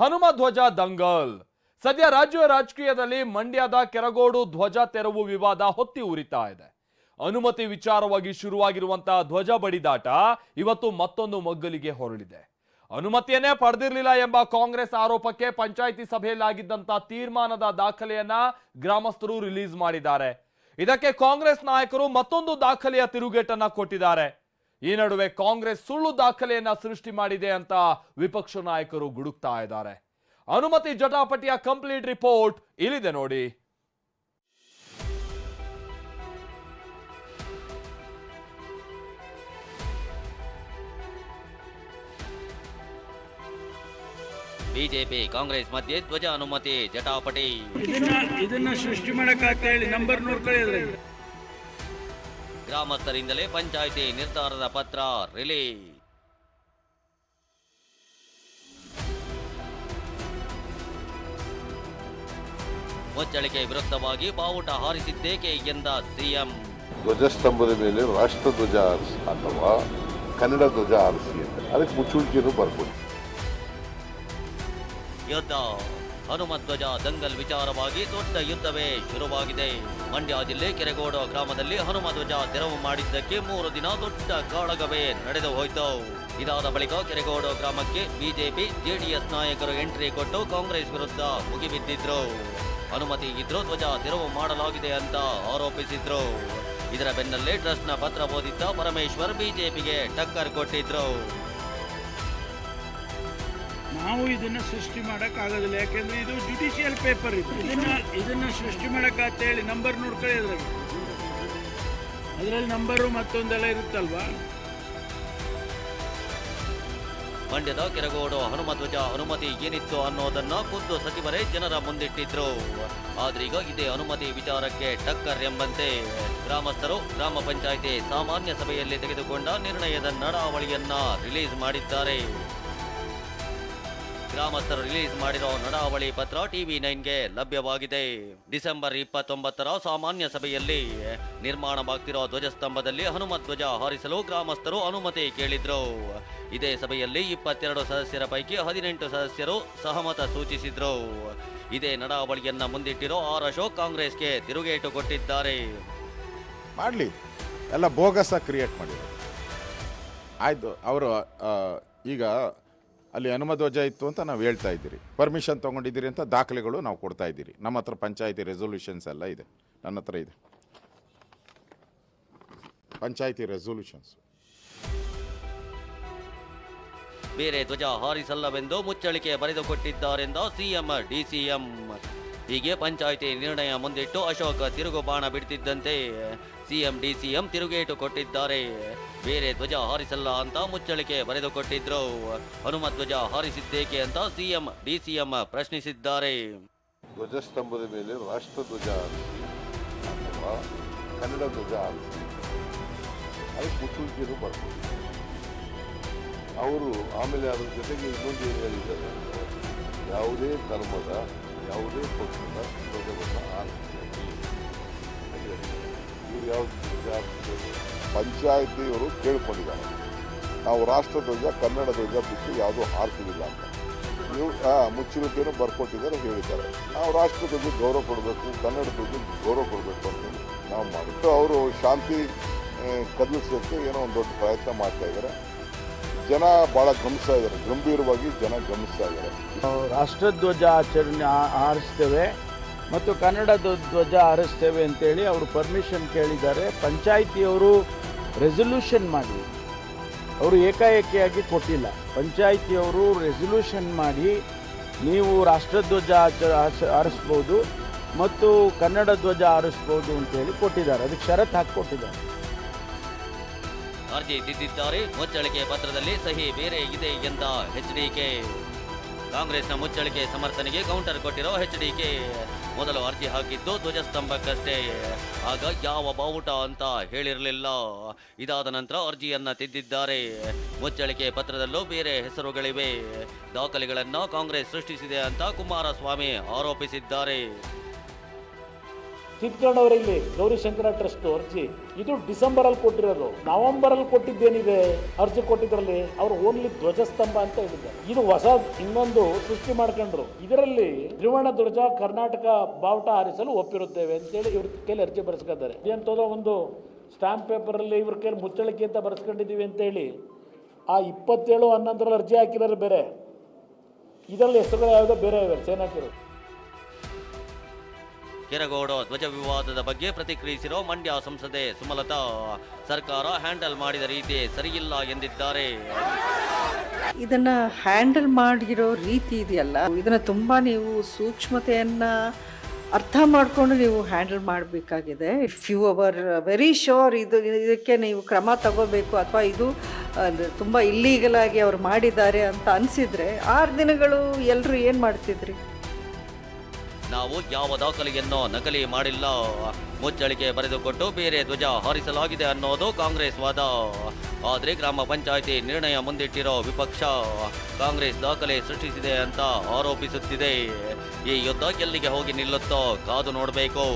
ಹನುಮ ಧ್ವಜ ದಂಗಲ್. ಸದ್ಯ ರಾಜ್ಯ ರಾಜಕೀಯದಲ್ಲಿ ಮಂಡ್ಯದ ಕೆರಗೋಡು ಧ್ವಜ ತೆರವು ವಿವಾದ ಹೊತ್ತಿ ಉರಿತಾ ಇದೆ. ಅನುಮತಿ ವಿಚಾರವಾಗಿ ಶುರುವಾಗಿರುವಂತಹ ಧ್ವಜ ಬಡಿದಾಟ ಇವತ್ತು ಮತ್ತೊಂದು ಮಗ್ಗಲಿಗೆ ಹೊರಳಿದೆ. ಅನುಮತಿಯನ್ನೇ ಪಡೆದಿರಲಿಲ್ಲ ಎಂಬ ಕಾಂಗ್ರೆಸ್ ಆರೋಪಕ್ಕೆ ಪಂಚಾಯಿತಿ ಸಭೆಯಲ್ಲಾಗಿದ್ದಂಥ ತೀರ್ಮಾನದ ದಾಖಲೆಯನ್ನ ಗ್ರಾಮಸ್ಥರು ರಿಲೀಸ್ ಮಾಡಿದ್ದಾರೆ. ಇದಕ್ಕೆ ಕಾಂಗ್ರೆಸ್ ನಾಯಕರು ಮತ್ತೊಂದು ದಾಖಲೆಯ ತಿರುಗೇಟನ್ನ ಕೊಟ್ಟಿದ್ದಾರೆ. ಈ ನಡುವೆ ಕಾಂಗ್ರೆಸ್ ಸುಳ್ಳು ದಾಖಲೆಯನ್ನ ಸೃಷ್ಟಿ ಮಾಡಿದೆ ಅಂತ ವಿಪಕ್ಷ ನಾಯಕರು ಗುಡುಕ್ತಾ ಇದ್ದಾರೆ. ಅನುಮತಿ ಜಟಾಪಟಿಯ ಕಂಪ್ಲೀಟ್ ರಿಪೋರ್ಟ್ ಇಲ್ಲಿದೆ ನೋಡಿ. ಬಿಜೆಪಿ ಕಾಂಗ್ರೆಸ್ ಮಧ್ಯೆ ಧ್ವಜ ಅನುಮತಿ ಜಟಾಪಟಿ. ಇದನ್ನ ಸೃಷ್ಟಿ ಮಾಡಕ್ಕಾಗ್ತಾ ಹೇಳಿ ನಂಬರ್ ನೋಡ್ಕೊಳ್ಳಿ ಗ್ರಾಮಸ್ಥರಿಂದಲೇ ಪಂಚಾಯಿತಿ ನಿರ್ಧಾರದ ಪತ್ರ ರಿಲೀಸ್. ಮುಚ್ಚಳಿಕೆ ವಿರುದ್ಧವಾಗಿ ಬಾವುಟ ಹಾರಿಸಿದ್ದೇಕೆ ಎಂದ ಸಿಎಂ. ಧ್ವಜಸ್ತಂಭದ ಮೇಲೆ ರಾಷ್ಟ್ರಧ್ವಜ ಆರಿಸಿ ಅಥವಾ ಕನ್ನಡ ಧ್ವಜ ಹಾರಿಸಿ ಅಂತ. ಅದಕ್ಕೆ ಮುಚ್ಚುಳಿಕೆಯನ್ನು ಬರ್ಬೋದು. ಯುದ್ಧ ಹನುಮಧ್ವಜ ದಂಗಲ್ ವಿಚಾರವಾಗಿ ದೊಡ್ಡ ಯುದ್ಧವೇ ಶುರುವಾಗಿದೆ. ಮಂಡ್ಯ ಜಿಲ್ಲೆ ಕೆರೆಗೋಡ ಗ್ರಾಮದಲ್ಲಿ ಹನುಮಧ್ವಜ ತೆರವು ಮಾಡಿದ್ದಕ್ಕೆ ಮೂರು ದಿನ ದೊಡ್ಡ ಕಾಳಗವೇ ನಡೆದು ಹೋಯಿತು. ಇದಾದ ಬಳಿಕ ಕೆರೆಗೋಡ ಗ್ರಾಮಕ್ಕೆ ಬಿಜೆಪಿ, ಜೆಡಿಎಸ್ ನಾಯಕರು ಎಂಟ್ರಿ ಕೊಟ್ಟು ಕಾಂಗ್ರೆಸ್ ವಿರುದ್ಧ ಮುಗಿಬಿದ್ದಿದ್ರು. ಅನುಮತಿ ಇದ್ರೂ ಧ್ವಜ ತೆರವು ಮಾಡಲಾಗಿದೆ ಅಂತ ಆರೋಪಿಸಿದ್ರು. ಇದರ ಬೆನ್ನಲ್ಲೇ ಟ್ರಸ್ಟ್ನ ಪತ್ರ ಓದಿದ್ದ ಪರಮೇಶ್ವರ್ ಬಿಜೆಪಿಗೆ ಟಕ್ಕರ್ ಕೊಟ್ಟಿದ್ರು. ನಾವು ಇದನ್ನ ಸೃಷ್ಟಿ ಮಾಡಕ್ ಆಗೋದಿಲ್ಲ ಯಾಕೆಂದ್ರೆ ಇದು ಜುಡಿಷಿಯಲ್ ಪೇಪರ್ ಇದು. ಇದನ್ನ ಇದನ್ನ ಸೃಷ್ಟಿ ಹೇಳಿ ನಂಬರ್ ನೋಡ್ಕೊಳ್ಳಿ ಅದ್ರಲ್ಲಿ. ಅದ್ರಲ್ಲಿ ನಂಬರು ಮತ್ತೊಂದೆಲ್ಲ ಇರುತ್ತಲ್ವಾ? ಮಂಡ್ಯದ ಕೆರಗೋಡು ಹನುಮಧ್ವಜ ಅನುಮತಿ ಏನಿತ್ತು ಅನ್ನೋದನ್ನ ಖುದ್ದು ಸಚಿವರೇ ಜನರ ಮುಂದಿಟ್ಟಿದ್ರು. ಆದ್ರೀಗ ಇದೇ ಅನುಮತಿ ವಿಚಾರಕ್ಕೆ ಟಕ್ಕರ್ ಎಂಬಂತೆ ಗ್ರಾಮಸ್ಥರು, ಗ್ರಾಮ ಪಂಚಾಯಿತಿ ಸಾಮಾನ್ಯ ಸಭೆಯಲ್ಲಿ ತೆಗೆದುಕೊಂಡ ನಿರ್ಣಯದ ನಡಾವಳಿಯನ್ನ ರಿಲೀಸ್ ಮಾಡಿದ್ದಾರೆ. ಗ್ರಾಮಸ್ಥರು ರಿಲೀಸ್ ಮಾಡಿರೋ ನಡಾವಳಿ ಪತ್ರ ಟಿವಿ ನೈನ್ಗೆ ಲಭ್ಯವಾಗಿದೆ. ಡಿಸೆಂಬರ್ ಇಪ್ಪತ್ತೊಂಬತ್ತರ ಸಾಮಾನ್ಯ ಸಭೆಯಲ್ಲಿ ನಿರ್ಮಾಣವಾಗ್ತಿರೋ ಧ್ವಜಸ್ತಂಭದಲ್ಲಿ ಹನುಮತ್ ಧ್ವಜ ಹಾರಿಸಲು ಗ್ರಾಮಸ್ಥರು ಅನುಮತಿ ಕೇಳಿದ್ರು. ಇದೇ ಸಭೆಯಲ್ಲಿ ಇಪ್ಪತ್ತೆರಡು ಸದಸ್ಯರ ಪೈಕಿ ಹದಿನೆಂಟು ಸದಸ್ಯರು ಸಹಮತ ಸೂಚಿಸಿದ್ರು. ಇದೇ ನಡಾವಳಿಯನ್ನ ಮುಂದಿಟ್ಟಿರೋ ಆರ್ ಅಶೋಕ್ ಕಾಂಗ್ರೆಸ್ಗೆ ತಿರುಗೇಟು ಕೊಟ್ಟಿದ್ದಾರೆ. ಮಾಡಲಿ. ಎಲ್ಲ ಬೋಗಸ ಕ್ರಿಯೇಟ್ ಮಾಡಿದ್ರು ಆಯಿತು, ಅವರು ಈಗ ಅಲ್ಲಿ ಹನುಮಧ್ವಜ ಇತ್ತು ಅಂತ ನಾವು ಹೇಳ್ತಾ ಇದ್ದೀರಿ. ಪರ್ಮಿಷನ್ ತೊಗೊಂಡಿದ್ದೀರಿ ಅಂತ ದಾಖಲೆಗಳು ನಾವು ಕೊಡ್ತಾ ಇದ್ದೀರಿ. ನಮ್ಮ ಹತ್ರ ಪಂಚಾಯತಿ ರೆಸೊಲ್ಯೂಷನ್ಸ್ ಎಲ್ಲ ಇದೆ. ನನ್ನ ಹತ್ರ ಇದೆ. ಪಂಚಾಯತಿ ರೆಸೊಲ್ಯೂಷನ್ಸ್ ಬೇರೆ ಧ್ವಜ ಹಾರಿಸಲ್ಲವೆಂದು ಮುಚ್ಚಳಿಕೆ ಬರೆದುಕೊಟ್ಟಿದ್ದಾರೆಂದ ಸಿಎಂ ಡಿಸಿಎಂ ಹೀಗೆ ಪಂಚಾಯಿತಿ ನಿರ್ಣಯ ಮುಂದಿಟ್ಟು ಅಶೋಕ ತಿರುಗು ಬಾಣ ಬಿಡ್ತಿದ್ದಂತೆ ಸಿಎಂ, ಡಿಸಿಎಂ ತಿರುಗೇಟು ಕೊಟ್ಟಿದ್ದಾರೆ. ಬೇರೆ ಧ್ವಜ ಹಾರಿಸಲ್ಲ ಅಂತ ಮುಚ್ಚಳಿಕೆ ಬರೆದುಕೊಟ್ಟಿದ್ರು. ಹನುಮ ಧ್ವಜ ಹಾರಿಸಿದ್ದೇಕೆ ಅಂತ ಸಿಎಂ, ಡಿಸಿಎಂ ಪ್ರಶ್ನಿಸಿದ್ದಾರೆ. ಧ್ವಜಸ್ತಂಭದ ಮೇಲೆ ರಾಷ್ಟ್ರ ಧ್ವಜ ಅಥವಾ ಕನ್ನಡ ಧ್ವಜ ಅದಕ್ಕೆ ಬರ್ಕೊಡಿ ಅವರು ಆಮೇಲೆ ಅದ್ರ ಜೊತೆಗೆ ಇನ್ನೊಂದು ಯಾವುದೇ ಧರ್ಮದ ಯಾವುದೇ ಪಕ್ಷದ ಧ್ವಜವನ್ನು ಹಾರಿಸಿ ಇವ್ರು ಯಾವ ಧ್ವಜ? ಪಂಚಾಯತಿಯವರು ಕೇಳ್ಕೊಂಡಿದ್ದಾರೆ. ನಾವು ರಾಷ್ಟ್ರಧ್ವಜ ಕನ್ನಡ ಧ್ವಜ ಬಿಟ್ಟು ಯಾವುದೂ ಹಾರ್ತಿಲ್ಲ ಅಂತ. ನೀವು ಮುಚ್ಚುವಿಕೆಯನ್ನು ಬರ್ಕೊಟ್ಟಿದ್ದಾರೆ ಹೇಳಿದ್ದಾರೆ. ನಾವು ರಾಷ್ಟ್ರಧ್ವಜ ಗೌರವ ಕೊಡಬೇಕು, ಕನ್ನಡ ಧ್ವಜ ಗೌರವ ಕೊಡಬೇಕು ಅಂತ ನಾವು ಮಾಡಿದ್ದು ಅವರು ಶಾಂತಿ ಕದಲಿಸೋಕ್ಕೆ ಏನೋ ಒಂದು ದೊಡ್ಡ ಪ್ರಯತ್ನ ಮಾಡ್ತಾ ಇದ್ದಾರೆ. ಜನ ಭಾಳ ಗಮನಿಸ್ತಾ ಇದ್ದಾರೆ. ಗಂಭೀರವಾಗಿ ಜನ ಗಮನಿಸ್ತಾ ಇದ್ದಾರೆ. ರಾಷ್ಟ್ರಧ್ವಜ ಆಚರಣೆ ಆರಿಸ್ತೇವೆ ಮತ್ತು ಕನ್ನಡ ಧ್ವ- ಧ್ವಜ ಆರಿಸ್ತೇವೆ ಅಂತೇಳಿ ಅವರು ಪರ್ಮಿಷನ್ ಕೇಳಿದ್ದಾರೆ. ಪಂಚಾಯಿತಿಯವರು ರೆಸೊಲ್ಯೂಷನ್ ಮಾಡಿ. ಅವರು ಏಕಾಏಕಿಯಾಗಿ ಕೊಟ್ಟಿಲ್ಲ. ಪಂಚಾಯಿತಿಯವರು ರೆಸೊಲ್ಯೂಷನ್ ಮಾಡಿ ನೀವು ರಾಷ್ಟ್ರಧ್ವಜ ಆಚ ಆರಿಸ್ಬೋದು ಮತ್ತು ಕನ್ನಡ ಧ್ವಜ ಆರಿಸ್ಬೋದು ಅಂತೇಳಿ ಕೊಟ್ಟಿದ್ದಾರೆ. ಅದಕ್ಕೆ ಷರತ್ತು ಹಾಕಿ ಕೊಟ್ಟಿದ್ದಾರೆ ಅರ್ಜಿ ತಿದ್ದಿದ್ದಾರೆ ಮುಚ್ಚಳಿಕೆ ಪತ್ರದಲ್ಲಿ ಸಹಿ ಬೇರೆ ಇದೆ ಎಂದ ಎಚ್ಡಿಕೆ ಕಾಂಗ್ರೆಸ್ನ ಮುಚ್ಚಳಿಕೆ ಸಮರ್ಥನೆಗೆ ಕೌಂಟರ್ ಕೊಟ್ಟಿರೋ ಎಚ್ಡಿಕೆ ಮೊದಲು ಅರ್ಜಿ ಹಾಕಿದ್ದು ಧ್ವಜಸ್ತಂಭಕ್ಕಷ್ಟೇ. ಆಗ ಯಾವ ಬಾವುಟ ಅಂತ ಹೇಳಿರಲಿಲ್ಲ. ಇದಾದ ನಂತರ ಅರ್ಜಿಯನ್ನ ತಿದ್ದಿದ್ದಾರೆ. ಮುಚ್ಚಳಿಕೆ ಪತ್ರದಲ್ಲೂ ಬೇರೆ ಹೆಸರುಗಳಿವೆ. ದಾಖಲೆಗಳನ್ನು ಕಾಂಗ್ರೆಸ್ ಸೃಷ್ಟಿಸಿದೆ ಅಂತ ಕುಮಾರಸ್ವಾಮಿ ಆರೋಪಿಸಿದ್ದಾರೆ. ತಿದ್ಕೊಂಡವ್ರೆ ಇಲ್ಲಿ ಗೌರಿಶಂಕರ ಟ್ರಸ್ಟ್ ಅರ್ಜಿ. ಇದು ಡಿಸೆಂಬರ್ ಅಲ್ಲಿ ಕೊಟ್ಟಿರೋದು. ನವೆಂಬರ್ ಅಲ್ಲಿ ಕೊಟ್ಟಿದ್ದೇನಿದೆ? ಅರ್ಜಿ ಕೊಟ್ಟಿದ್ರಲ್ಲಿ ಅವ್ರು ಓನ್ಲಿ ಧ್ವಜಸ್ತಂಭ ಅಂತ ಹೇಳಿದ್ದಾರೆ. ಇದು ಹೊಸ ಇನ್ನೊಂದು ಸೃಷ್ಟಿ ಮಾಡ್ಕೊಂಡ್ರು. ಇದರಲ್ಲಿ ತ್ರಿವರ್ಣ ಧ್ವಜ, ಕರ್ನಾಟಕ ಬಾವುಟ ಹಾರಿಸಲು ಒಪ್ಪಿರುತ್ತೇವೆ ಅಂತೇಳಿ ಇವ್ರ ಕೈಲಿ ಅರ್ಜಿ ಬರೆಸ್ಕೊತಾರೆ. ಎಂತದೋ ಒಂದು ಸ್ಟಾಂಪ್ ಪೇಪರಲ್ಲಿ ಇವ್ರ ಕೈಲಿ ಮುಚ್ಚಳಿಕೆ ಅಂತ ಬರೆಸ್ಕೊಂಡಿದ್ದೀವಿ ಅಂತೇಳಿ ಆ ಇಪ್ಪತ್ತೇಳು ಹನ್ನೊಂದರಲ್ಲಿ ಅರ್ಜಿ ಹಾಕಿರೋರು ಬೇರೆ. ಇದರಲ್ಲಿ ಹೆಸರುಗಳು ಯಾವುದೋ ಬೇರೆ ಇವೆ ಸೇನಾಕಿರೋದು ಕೆರಗೋಡು ಧ್ವಜ ವಿವಾದದ ಬಗ್ಗೆ ಪ್ರತಿಕ್ರಿಯಿಸಿರೋ ಮಂಡ್ಯ ಸಂಸದೆ ಸುಮಲತಾ, ಸರ್ಕಾರ ಹ್ಯಾಂಡಲ್ ಮಾಡಿದ ರೀತಿ ಸರಿಯಿಲ್ಲ ಎಂದಿದ್ದಾರೆ. ಇದನ್ನ ಹ್ಯಾಂಡಲ್ ಮಾಡಿರೋ ರೀತಿ ಇದೆಯಲ್ಲ, ಇದನ್ನ ತುಂಬಾ ನೀವು ಸೂಕ್ಷ್ಮತೆಯನ್ನ ಅರ್ಥ ಮಾಡಿಕೊಂಡು ನೀವು ಹ್ಯಾಂಡಲ್ ಮಾಡಬೇಕಾಗಿದೆ. If you are very sure ಇದು, ಇದಕ್ಕೆ ನೀವು ಕ್ರಮ ತಗೋಬೇಕು ಅಥವಾ ಇದು ತುಂಬ ಇಲ್ಲೀಗಲ್ ಆಗಿ ಅವ್ರು ಮಾಡಿದ್ದಾರೆ ಅಂತ ಅನಿಸಿದರೆ ಆರು ದಿನಗಳು ಎಲ್ಲರೂ ಏನು ಮಾಡ್ತಿದ್ರಿ? ನಾವು ಯಾವ ದಾಖಲೆಯನ್ನು ನಕಲಿ ಮಾಡಿಲ್ಲ. ಮುಚ್ಚಳಿಕೆ ಬರೆದುಕೊಟ್ಟು ಬೇರೆ ಧ್ವಜ ಹಾರಿಸಲಾಗಿದೆ ಅನ್ನೋದು ಕಾಂಗ್ರೆಸ್ ವಾದ. ಆದರೆ ಗ್ರಾಮ ಪಂಚಾಯಿತಿ ನಿರ್ಣಯ ಮುಂದಿಟ್ಟಿರೋ ವಿಪಕ್ಷ ಕಾಂಗ್ರೆಸ್ ದಾಖಲೆ ಸೃಷ್ಟಿಸಿದೆ ಅಂತ ಆರೋಪಿಸುತ್ತಿದೆ. ಈ ಯುದ್ಧ ಎಲ್ಲಿಗೆ ಹೋಗಿ ನಿಲ್ಲುತ್ತೋ ಕಾದು ನೋಡಬೇಕು.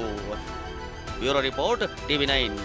Bureau report TV nine.